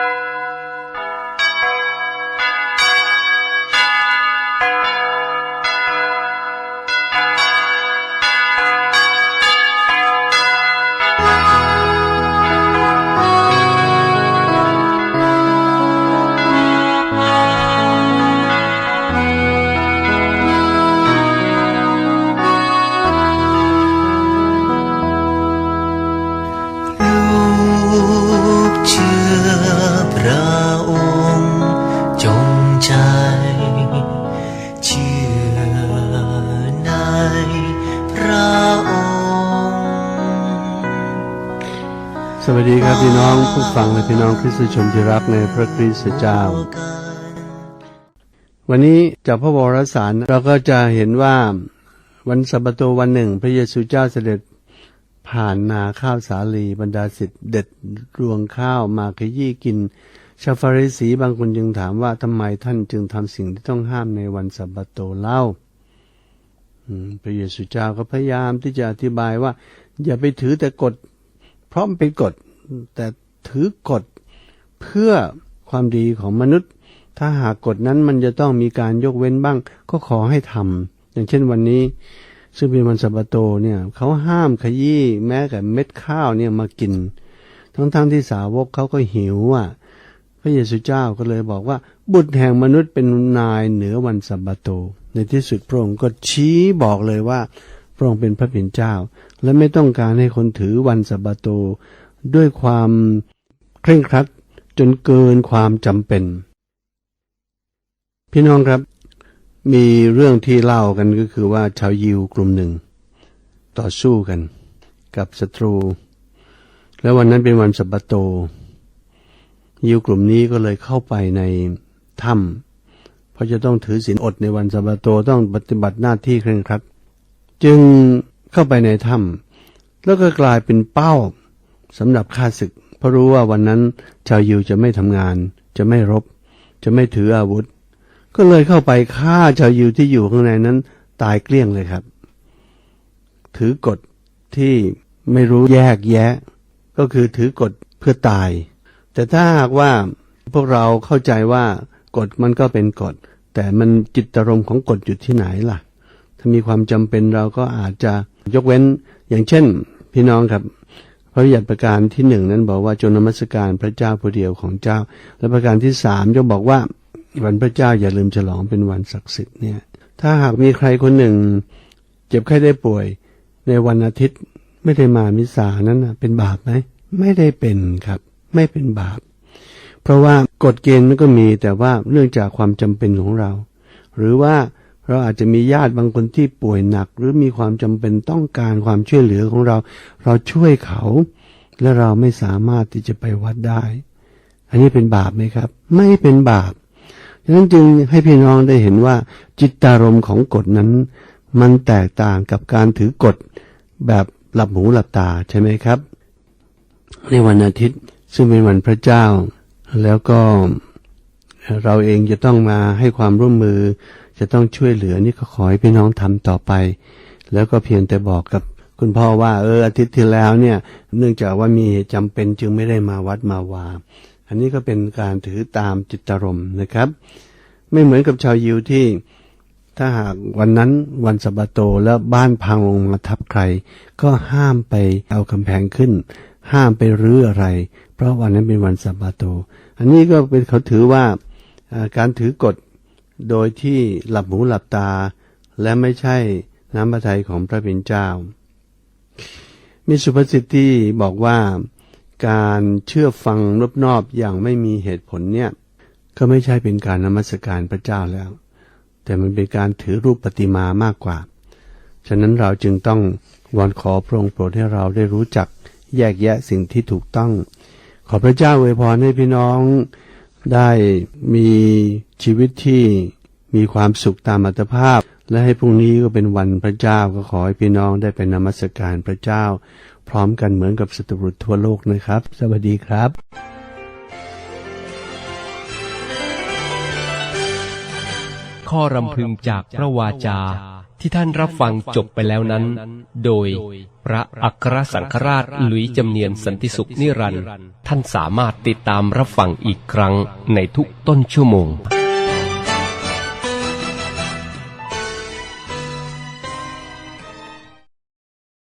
ลู สวัสดีครับพี่น้องผู้ฟังและพี่น้องคริสตชนที่รักในพระคริสต์เจ้า วันนี้จากพระวรสารเราก็จะเห็นว่าวันสัปโตวันหนึ่ง พระเยซูเจ้าเสด็จผ่านนาข้าวสาลีบรรดาศิษย์เด็ดรวงข้าวมาขยี้กิน ชาวฟาริสีบางคนจึงถามว่าทำไมท่านจึงทำสิ่งที่ต้องห้ามในวันสัปโตเล่าพระเยซูเจ้าก็พยายามที่จะอธิบายว่า อย่าไปถือแต่กฎ เพราะมันเป็นกฎ แต่ถือกฎเพื่อความดีของมนุษย์ ถ้าหากกฎนั้นมันจะต้องมีการยกเว้นบ้าง ก็ขอให้ทำอย่างเช่นวันนี้ ซึ่งเป็นวันสัปโตเนี่ยเขาห้ามขยี้แม้แต่เม็ดข้าวเนี่ยมากิน ทั้งๆทที่สาวกเขาก็หิวอะพระเยซูเจ้าก็เลยบอกว่า บุตรแห่งมนุษย์เป็นนายเหนือวันสัปโต ในที่สุดพระองค์ก็ชี้บอกเลยว่า ระองค์เป็นพระผู้เป็นเจ้า และไม่ต้องการให้คนถือวันสัปโต ด้วยความเคร่งครัดจนเกินความจำเป็น พี่น้องครับ มีเรื่องที่เล่ากันก็คือว่าชาวยิวกลุ่มหนึ่ง ต่อสู้กัน กับศัตรู แล้ววันนั้นเป็นวันสัปโต ยิวกลุ่มนี้ก็เลยเข้าไปในถ้ำเพราะจะต้องถือศีลอดในวันสัปโตต้องปฏิบัติหน้าที่เคร่งครัด จึงเข้าไปในถ้ำแล้วก็กลายเป็นเป้าสำหรับข้าศึก เพราะรู้ว่าวันนั้นชาวยิวจะไม่ทำงาน จะไม่รบ จะไม่ถืออาวุธ ก็เลยเข้าไปฆ่าชาวยิวที่อยู่ข้างในนั้น ตายเกลี้ยงเลยครับ ถือกฎที่ไม่รู้แยกแยะ ก็คือถือกฎเพื่อตาย แต่ถ้าหากว่าพวกเราเข้าใจว่ากฎมันก็เป็นกฎ แต่มันจิตอารมณ์ของกฎอยู่ที่ไหนล่ะ ถ้ามีความจำเป็นเราก็อาจจะยกเว้น อย่างเช่น พี่น้องครับ พระบัญญัติประการที่หนึ่งนั้นบอกว่าจงนมัสการพระเจ้าผู้เดียวของเจ้า และประการที่สามจะบอกว่าวันพระเจ้าอย่าลืมฉลองเป็นวันศักดิ์สิทธิ์เนี่ย ถ้าหากมีใครคนหนึ่ง เจ็บไข้ได้ป่วย ในวันอาทิตย์ไม่ได้มามิสานั้นนะเป็นบาปไหมไม่ได้เป็นครับ ไม่เป็นบาป เพราะว่ากฎเกณฑ์มันก็มีแต่ว่าเนื่องจากความจำเป็นของเรา หรือว่า เราอาจจะมีญาติบางคนที่ป่วยหนัก หรือมีความจำเป็นต้องการความช่วยเหลือของเรา เราช่วยเขา และเราไม่สามารถที่จะไปวัดได้ อันนี้เป็นบาปไหมครับ ไม่เป็นบาปฉะนั้นจึงให้พี่น้องได้เห็นว่าจิตตารมณ์ของกฎนั้น มันแตกต่างกับการถือกฎแบบหลับหูหลับตาใช่ไหมครับ ในวันอาทิตย์ซึ่งเป็นวันพระเจ้า แล้วก็เราเองจะต้องมาให้ความร่วมมือ จะต้องช่วยเหลือนี่ก็ขอให้พี่น้องทำต่อไป แล้วก็เพียงแต่บอกกับคุณพ่อว่าเอออาทิตย์ที่แล้วเนี่ย เนื่องจากว่ามีเหตุจำเป็นจึงไม่ได้มาวัดมาวา อันนี้ก็เป็นการถือตามจิตตารมณ์นะครับ ไม่เหมือนกับชาวยิวที่ ถ้าหากวันนั้นวันสะบาโตแล้วบ้านพังลงมาทับใคร ก็ห้ามไปเอากำแพงขึ้น ห้ามไปรื้ออะไร เพราะวันนั้นเป็นวันสะบาโต อันนี้ก็เป็นเขาถือว่าการถือกฎ โดยที่หลับหูหลับตา และไม่ใช่น้ำพระทัยของพระเป็นเจ้า มีสุภาษิตที่บอกว่าการเชื่อฟังรบนอบอย่างไม่มีเหตุผลเนี่ย ก็ไม่ใช่เป็นการนมัสการพระเจ้าแล้ว แต่มันเป็นการถือรูปปฏิมามากกว่า ฉะนั้นเราจึงต้องวอนขอพระองค์โปรดให้เราได้รู้จักแยกแยะสิ่งที่ถูกต้อง ขอพระเจ้าอวยพรให้พี่น้องได้มีชีวิตที่ มีความสุขตามอัตภาพ และให้พรุ่งนี้ก็เป็นวันพระเจ้าก็ขอให้พี่น้องได้ไปนมัสการพระเจ้า พร้อมกันเหมือนกับสตรุษทั่วโลกนะครับ สวัสดีครับข้อรำพึงจากพระวาจาที่ท่านรับฟังจบไปแล้วนั้น โดยพระอัครสังฆราชหลุยจำเนียนสันติสุขนิรันดร์ท่านสามารถติดตามรับฟังอีกครั้งในทุกต้นชั่วโมง